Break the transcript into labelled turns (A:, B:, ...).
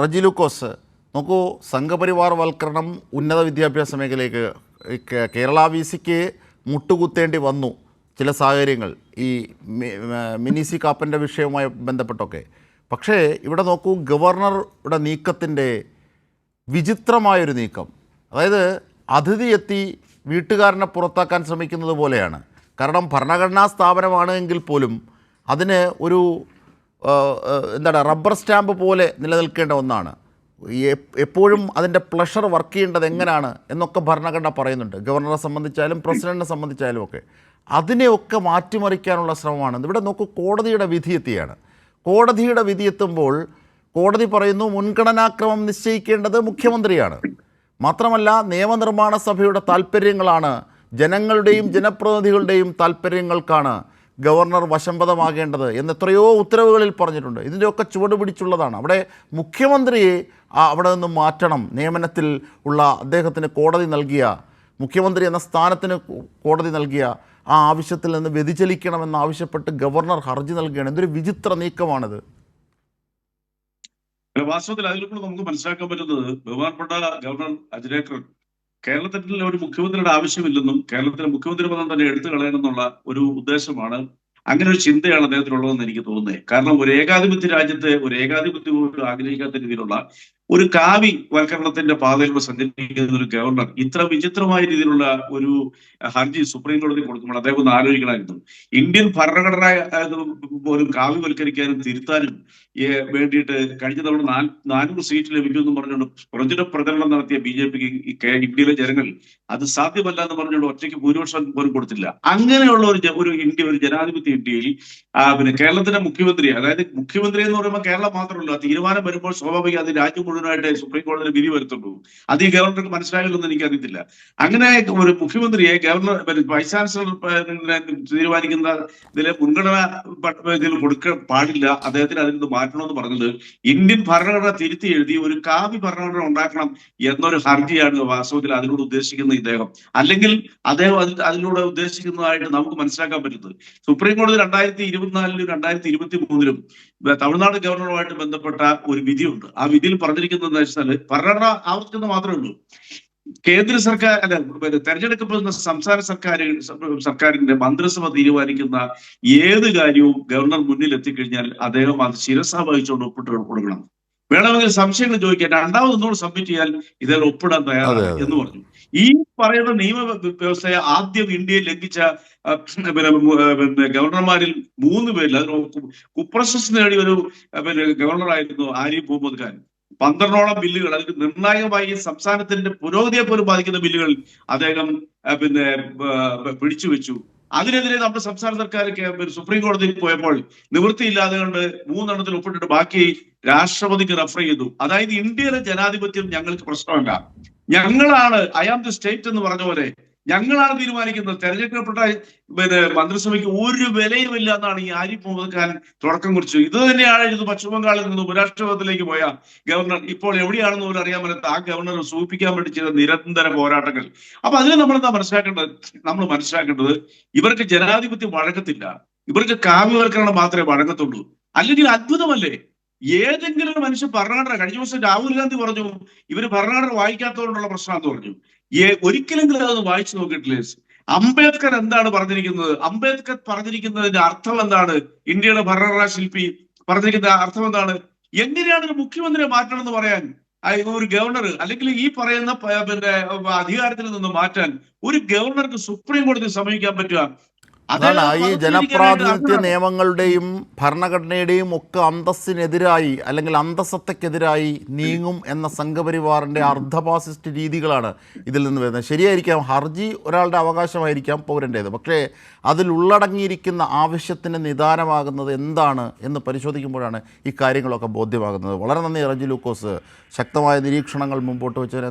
A: റജി ലൂക്കോസ് നോക്കൂ സംഘപരിവാർ വൽക്കരണം ഉന്നത വിദ്യാഭ്യാസ മേഖലയ്ക്ക് കേരള വി സിക്ക് മുട്ടുകുത്തേണ്ടി വന്നു ചില സാഹചര്യങ്ങൾ ഈ മിനിസി കാപ്പന്റെ വിഷയവുമായി ബന്ധപ്പെട്ടൊക്കെ. പക്ഷേ ഇവിടെ നോക്കൂ ഗവർണറുടെ നീക്കത്തിന്റെ വിചിത്രമായൊരു നീക്കം. അതായത് അതിഥി എത്തി വീട്ടുകാരനെ പുറത്താക്കാൻ ശ്രമിക്കുന്നത് പോലെയാണ്. കാരണം ഭരണഘടനാ സ്ഥാപനമാണ് എങ്കിൽ പോലും അതിന് ഒരു എന്താണ് റബ്ബർ സ്റ്റാമ്പ് പോലെ നിലനിൽക്കേണ്ട ഒന്നാണ്. എപ്പോഴും അതിന്റെ പ്ലഷർ വർക്ക് ചെയ്യേണ്ടത് എങ്ങനെയാണ് എന്നൊക്കെ ഭരണഘടന പറയുന്നുണ്ട്. ഗവർണറെ സംബന്ധിച്ചാലും പ്രസിഡന്റിനെ സംബന്ധിച്ചാലും ഒക്കെ. അതിനെയൊക്കെ മാറ്റിമറിക്കാനുള്ള ശ്രമമാണ്. ഇവിടെ നോക്കൂ കോടതിയുടെ വിധിയെത്തിയാണ് കോടതിയുടെ വിധിയെത്തുമ്പോൾ കോടതി പറയുന്നു മുൻഗണനാക്രമം നിശ്ചയിക്കേണ്ടത് മുഖ്യമന്ത്രിയാണ്. മാത്രമല്ല നിയമനിർമ്മാണ സഭയുടെ താല്പര്യങ്ങളാണ്. ജനങ്ങളുടെയും ജനപ്രതിനിധികളുടെയും താല്പര്യങ്ങൾക്കാണ് ഗവർണർ വശംവദമാകേണ്ടത് എന്ന് എത്രയോ ഉത്തരവുകളിൽ പറഞ്ഞിട്ടുണ്ട്. ഇതിന്റെയൊക്കെ ചുവട് പിടിച്ചുള്ളതാണ്. അവിടെ മുഖ്യമന്ത്രിയെ അവിടെ നിന്ന് മാറ്റണം. നിയമനത്തിൽ ഉള്ള അദ്ദേഹത്തിന് കോടതി നൽകിയ മുഖ്യമന്ത്രി എന്ന സ്ഥാനത്തിന് കോടതി നൽകിയ ആ ആവശ്യത്തിൽ നിന്ന് വ്യതിചലിക്കണമെന്ന് ആവശ്യപ്പെട്ട് ഗവർണർ ഹർജി നൽകുകയാണ്. എന്തൊരു വിചിത്ര നീക്കമാണിത്.
B: വാസ്തവത്തിൽ വാസ്തവത്തിൽ അതിലൂടെ നമുക്ക് മനസ്സിലാക്കാൻ പറ്റുന്നത് ബഹുമാനപ്പെട്ട ഗവർണർ അജിരേക്കർ കേരളത്തിൽ ഒരു മുഖ്യമന്ത്രിയുടെ ആവശ്യമില്ലെന്നും കേരളത്തിലെ മുഖ്യമന്ത്രി പദം തന്നെ എടുത്തു കളയണമെന്നുള്ള ഒരു ഉദ്ദേശമാണ് അങ്ങനെ ഒരു ചിന്തയാണ് അദ്ദേഹത്തിനുള്ളതെന്ന് എനിക്ക് തോന്നുന്നത്. കാരണം ഒരു ഏകാധിപത്യ രാജ്യത്ത് ഒരു ഏകാധിപത്യ ആഗ്രഹിക്കാത്ത രീതിയിലുള്ള ഒരു കാവി വൽക്കരണത്തിന്റെ പാതയിലൂടെ സഞ്ചരിക്കുന്ന ഒരു ഗവർണർ ഇത്ര വിചിത്രമായ രീതിയിലുള്ള ഒരു ഹർജി സുപ്രീം കോടതി കൊടുക്കുമ്പോൾ അദ്ദേഹം ഒന്ന് ആലോചിക്കണമായിരുന്നു. ഇന്ത്യൻ ഭരണഘടന കാവി കാവ്യവൽക്കരിക്കാനും തിരുത്താനും വേണ്ടിയിട്ട് കഴിഞ്ഞ തവണ നാനൂറ് സീറ്റ് ലഭിക്കുമെന്ന് പറഞ്ഞുകൊണ്ട് പ്രചുര പ്രചരണം നടത്തിയ ബി ജെ പിക്ക് ഇന്ത്യയിലെ ജനങ്ങൾ അത് സാധ്യമല്ല എന്ന് പറഞ്ഞുകൊണ്ട് ഒറ്റയ്ക്ക് ഭൂരിപക്ഷം പോലും കൊടുത്തില്ല. അങ്ങനെയുള്ള ഒരു ഒരു ഇന്ത്യ ഒരു ജനാധിപത്യ ഇന്ത്യയിൽ പിന്നെ കേരളത്തിന്റെ മുഖ്യമന്ത്രി അതായത് മുഖ്യമന്ത്രി എന്ന് പറയുമ്പോൾ കേരളം മാത്രമല്ല തീരുമാനം വരുമ്പോൾ സ്വാഭാവികം അത് രാജ്യം മുഴുവനായിട്ട് സുപ്രീം കോടതി വിധി വരുത്തുള്ളൂ അത് ഈ ഗവർണർക്ക് മനസ്സിലായില്ലെന്ന് എനിക്കറിയത്തില്ല. അങ്ങനെ ഒരു മുഖ്യമന്ത്രിയെ ഗവർണർ വൈസ് ചാൻസലർ തീരുമാനിക്കുന്ന ഇതിലെ മുൻഗണന കൊടുക്ക ഇതിൽ കൊടുക്കാൻ പാടില്ല. അദ്ദേഹത്തിന് അതിൽ നിന്ന് മാറ്റണമെന്ന് പറഞ്ഞത് ഇന്ത്യൻ ഭരണഘടന തിരുത്തി എഴുതി ഒരു കാവ്യ ഭരണഘടന ഉണ്ടാക്കണം എന്നൊരു ഹർജിയാണ് വാസ്തവത്തിൽ അതിലൂടെ ഉദ്ദേശിക്കുന്ന ഇദ്ദേഹം. അല്ലെങ്കിൽ അദ്ദേഹം അതിലൂടെ ഉദ്ദേശിക്കുന്നതായിട്ട് നമുക്ക് മനസ്സിലാക്കാൻ പറ്റുന്നത്. സുപ്രീം കോടതി രണ്ടായിരത്തി ഇരുപത്തിനാലിലും രണ്ടായിരത്തി ഇരുപത്തി മൂന്നിലും തമിഴ്നാട് ഗവർണറുമായിട്ട് ബന്ധപ്പെട്ട ഒരു വിധിയുണ്ട്. ആ വിധിയിൽ പറഞ്ഞിരിക്കുന്നത് എന്താ വെച്ചാൽ ഭരണഘടന ആവർത്തിക്കുന്നത് മാത്രമേ ഉള്ളൂ. കേന്ദ്ര സർക്കാർ അല്ല തെരഞ്ഞെടുക്കപ്പെടുന്ന സംസ്ഥാന സർക്കാർ സർക്കാരിന്റെ മന്ത്രിസഭ തീരുമാനിക്കുന്ന ഏത് കാര്യവും ഗവർണർ മുന്നിൽ എത്തിക്കഴിഞ്ഞാൽ അദ്ദേഹം അത് ശിരസ വഹിച്ചുകൊണ്ട് ഒപ്പിട്ട് കൊടുക്കണം. വേണമെങ്കിൽ സംശയങ്ങൾ ചോദിക്കാൻ രണ്ടാമത് ഒന്നുകൂടെ സബ്മിറ്റ് ചെയ്യാൻ ഇതിൽ ഒപ്പിടാൻ തയ്യാറാണ്. എന്ന് പറഞ്ഞു. ഈ പറയുന്ന നിയമ വ്യവസ്ഥയെ ആദ്യം ഇന്ത്യയിൽ ലംഘിച്ച പിന്നെ ഗവർണർമാരിൽ മൂന്ന് പേരിൽ അതിന് കുപ്രശസ്തി നേടിയ ഒരു പിന്നെ ഗവർണറായിരുന്നു ആരിഫ് മുഹമ്മദ് ഖാൻ. പന്ത്രണ്ടോളം ബില്ലുകൾ അതിൽ നിർണായകമായി സംസ്ഥാനത്തിന്റെ പുരോഗതിയെ പോലും ബാധിക്കുന്ന ബില്ലുകൾ അദ്ദേഹം പിന്നെ പിടിച്ചു വെച്ചു. അതിനെതിരെ നമ്മുടെ സംസ്ഥാന സർക്കാർ സുപ്രീം കോടതിയിൽ പോയപ്പോൾ നിവൃത്തിയില്ലാതെ കൊണ്ട് മൂന്നെണ്ണത്തിൽ ഒപ്പിട്ടിട്ട് ബാക്കി രാഷ്ട്രപതിക്ക് റെഫർ ചെയ്തു. അതായത് ഇന്ത്യയിലെ ജനാധിപത്യം ഞങ്ങൾക്ക് പ്രശ്നമല്ല. ഞങ്ങളാണ് ഐ ആം ദി സ്റ്റേറ്റ് എന്ന് പറഞ്ഞ പോലെ ഞങ്ങളാണ് തീരുമാനിക്കുന്നത്. തെരഞ്ഞെടുക്കപ്പെട്ട പിന്നെ മന്ത്രിസഭയ്ക്ക് ഒരു വിലയുമില്ല എന്നാണ് ഈ ആരിഫ് മുഹമ്മദ് ഖാൻ തുടക്കം കുറിച്ചു. ഇത് തന്നെയാണ് ഇത് പശ്ചിമ ബംഗാളിൽ നിന്ന് ഉപരാഷ്ട്രപതിയിലേക്ക് പോയ ഗവർണർ. ഇപ്പോൾ എവിടെയാണെന്ന് പോലും അറിയാൻ പറ്റാത്ത ആ ഗവർണർ സൂചിപ്പിക്കാൻ വേണ്ടി ചെയ്ത നിരന്തര പോരാട്ടങ്ങൾ. അപ്പൊ അതിന് നമ്മൾ എന്താ മനസ്സിലാക്കേണ്ടത്? നമ്മൾ മനസ്സിലാക്കേണ്ടത് ഇവർക്ക് ജനാധിപത്യം വഴക്കത്തില്ല ഇവർക്ക് കാവ്യവൽക്കരണം മാത്രമേ വഴങ്ങത്തുള്ളൂ. അല്ലെങ്കിൽ അത്ഭുതമല്ലേ? ഏതെങ്കിലും ഒരു മനുഷ്യൻ ഭരണഘടന കഴിഞ്ഞ ദിവസം രാഹുൽ ഗാന്ധി പറഞ്ഞു ഇവർ ഭരണഘടന വായിക്കാത്തതുകൊണ്ടുള്ള പ്രശ്നമാണെന്ന് പറഞ്ഞു. ഒരിക്കലെങ്കിലും അതൊന്ന് വായിച്ചു നോക്കിയിട്ടില്ലേ? അംബേദ്കർ എന്താണ് പറഞ്ഞിരിക്കുന്നത്? അംബേദ്കർ പറഞ്ഞിരിക്കുന്നതിന്റെ അർത്ഥം എന്താണ്? ഇന്ത്യയുടെ ഭരണഘടനാ ശില്പി പറഞ്ഞിരിക്കുന്ന അർത്ഥം എന്താണ്? എങ്ങനെയാണ് ഒരു മുഖ്യമന്ത്രിയെ മാറ്റണം എന്ന് പറയാൻ? ഒരു ഗവർണർ അല്ലെങ്കിൽ ഈ പറയുന്ന പിന്നെ അധികാരത്തിൽ നിന്ന് മാറ്റാൻ ഒരു ഗവർണർക്ക് സുപ്രീം കോടതി സമീപിക്കാൻ പറ്റുക?
A: അതാണ് ഈ ജനപ്രാതിനിധ്യ നിയമങ്ങളുടെയും ഭരണഘടനയുടെയും ഒക്കെ അന്തസ്സിനെതിരായി അല്ലെങ്കിൽ അന്തസ്സത്തക്കെതിരായി നീങ്ങും എന്ന സംഘപരിവാറിന്റെ അർദ്ധപാസിസ്റ്റ് രീതികളാണ് ഇതിൽ നിന്ന് വരുന്നത്. ശരിയായിരിക്കാം ഹർജി ഒരാളുടെ അവകാശമായിരിക്കാം പൗരന്റേത് പക്ഷേ അതിൽ ഉള്ളടങ്ങിയിരിക്കുന്ന ആവശ്യത്തിന് നിദാനമാകുന്നത് എന്താണ് എന്ന് പരിശോധിക്കുമ്പോഴാണ് ഈ കാര്യങ്ങളൊക്കെ ബോധ്യമാകുന്നത്. വളരെ നന്ദി റജി ലൂക്കോസ്. ശക്തമായ നിരീക്ഷണങ്ങൾ മുമ്പോട്ട് വെച്ചതിന്